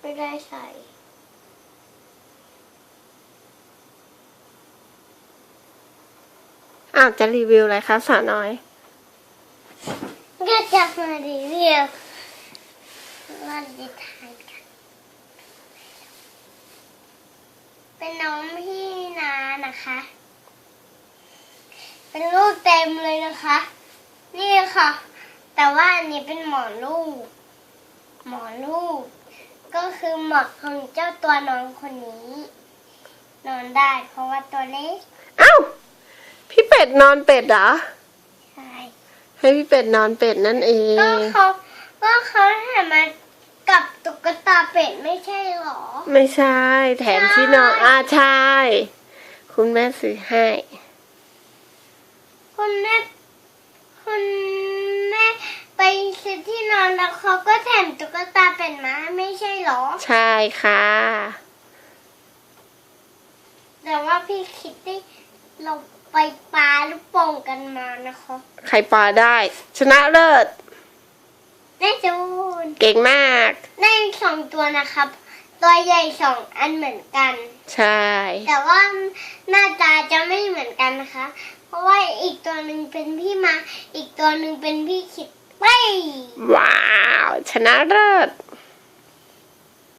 ไม่ได้ใส่ อ้าวจะรีวิวอะไรคะสาวน้อย ก็จะมารีวิวว่าดิทานกัน เป็นน้องพี่นานะคะ เป็นลูกเต็มเลยนะคะ นี่ค่ะ แต่ว่าอันนี้เป็นหมอนลูก หมอนลูก ก็คือหมอนของเจ้าตัวน้องคนนี้ นอนได้เพราะว่าตัวเล็กอ้าวพี่เป็ดนอนเป็ดเหรอ ใช่ให้พี่เป็ดนอนเป็ดนั่นเอก็ง เขาก็เขาแถมมากับตุ๊กตาเป็ดไม่ใช่หรอ ไม่ใช่ แถมที่นอนใช่อ่าใช่ คุณแม่ซื้อให้ คุณแม่คุณ แล้วเขาก็แถมตุ๊กตาเป็ดมาไม่ใช่หรอ ใช่ค่ะ แต่ว่าพี่คิดได้เราไปปาลูกโป่งกันมานะคะใครปลาได้ ชนะเลิศ ได้จูนเก่งมาก ได้สองตัวนะครับ ตัวใหญ่สองอันเหมือนกัน ใช่ แต่ว่าหน้าตาจะไม่เหมือนกันนะคะ เพราะว่าอีกตัวหนึ่งเป็นพี่มา อีกตัวหนึ่งเป็นพี่คิดไป ว้าว ชนะเลิศ